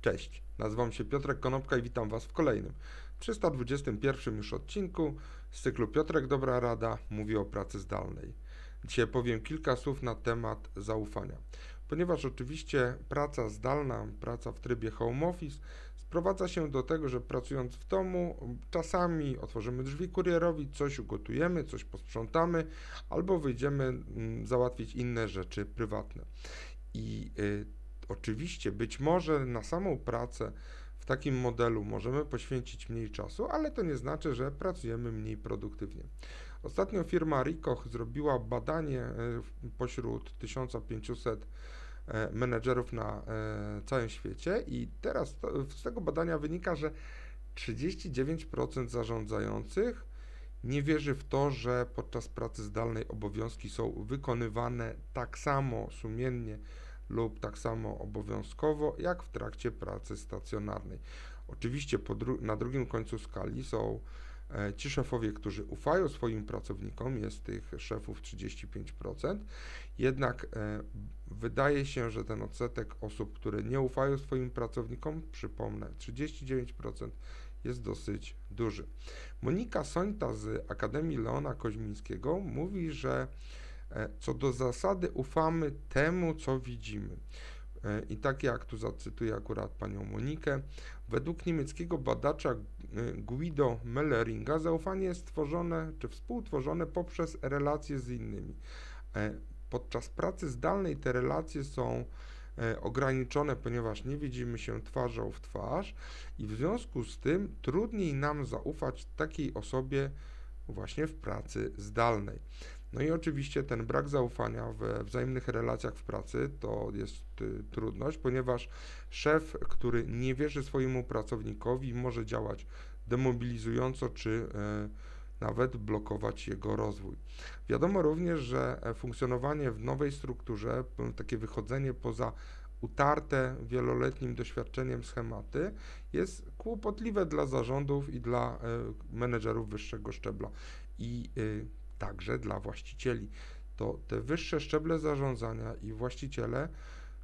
Cześć, nazywam się Piotrek Konopka i witam Was w kolejnym, 321 już odcinku z cyklu Piotrek Dobra Rada mówi o pracy zdalnej. Dzisiaj powiem kilka słów na temat zaufania, ponieważ oczywiście praca zdalna, praca w trybie home office sprowadza się do tego, że pracując w domu czasami otworzymy drzwi kurierowi, coś ugotujemy, coś posprzątamy albo wyjdziemy mm, załatwić inne rzeczy prywatne. I y, Oczywiście, być może na samą pracę w takim modelu możemy poświęcić mniej czasu, ale to nie znaczy, że pracujemy mniej produktywnie. Ostatnio firma Ricoh zrobiła badanie e, pośród 1500 e, menedżerów na e, całym świecie i teraz z tego badania wynika, że 39% zarządzających nie wierzy w to, że podczas pracy zdalnej obowiązki są wykonywane tak samo sumiennie lub tak samo obowiązkowo, jak w trakcie pracy stacjonarnej. Oczywiście dru- na drugim końcu skali są e, ci szefowie, którzy ufają swoim pracownikom, jest tych szefów 35%, jednak e, wydaje się, że ten odsetek osób, które nie ufają swoim pracownikom, przypomnę, 39% jest dosyć duży. Monika Sońta z Akademii Leona Koźmińskiego mówi, że Co do zasady ufamy temu, co widzimy. E, I tak jak tu zacytuję akurat panią Monikę, według niemieckiego badacza e, Guido Melleringa zaufanie jest tworzone czy współtworzone poprzez relacje z innymi. E, Podczas pracy zdalnej te relacje są e, ograniczone, ponieważ nie widzimy się twarzą w twarz i w związku z tym trudniej nam zaufać takiej osobie właśnie w pracy zdalnej. No i oczywiście ten brak zaufania we wzajemnych relacjach w pracy to jest y, trudność, ponieważ szef, który nie wierzy swojemu pracownikowi, może działać demobilizująco czy y, nawet blokować jego rozwój. Wiadomo również, że e, funkcjonowanie w nowej strukturze, takie wychodzenie poza utarte wieloletnim doświadczeniem schematy jest kłopotliwe dla zarządów i dla e, menedżerów wyższego szczebla. I y, także dla właścicieli. To te wyższe szczeble zarządzania i właściciele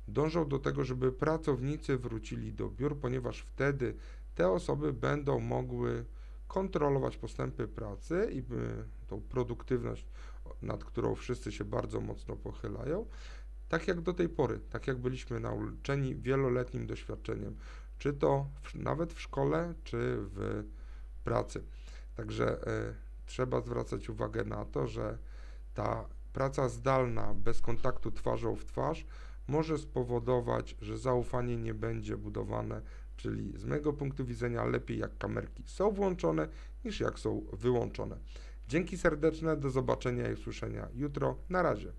dążą do tego, żeby pracownicy wrócili do biur, ponieważ wtedy te osoby będą mogły kontrolować postępy pracy i y, tą produktywność, nad którą wszyscy się bardzo mocno pochylają, tak jak do tej pory, tak jak byliśmy nauczeni wieloletnim doświadczeniem, czy to w, nawet w szkole, czy w pracy. Także y, trzeba zwracać uwagę na to, że ta praca zdalna bez kontaktu twarzą w twarz może spowodować, że zaufanie nie będzie budowane, czyli z mojego punktu widzenia lepiej jak kamerki są włączone niż jak są wyłączone. Dzięki serdeczne, do zobaczenia i usłyszenia jutro. Na razie.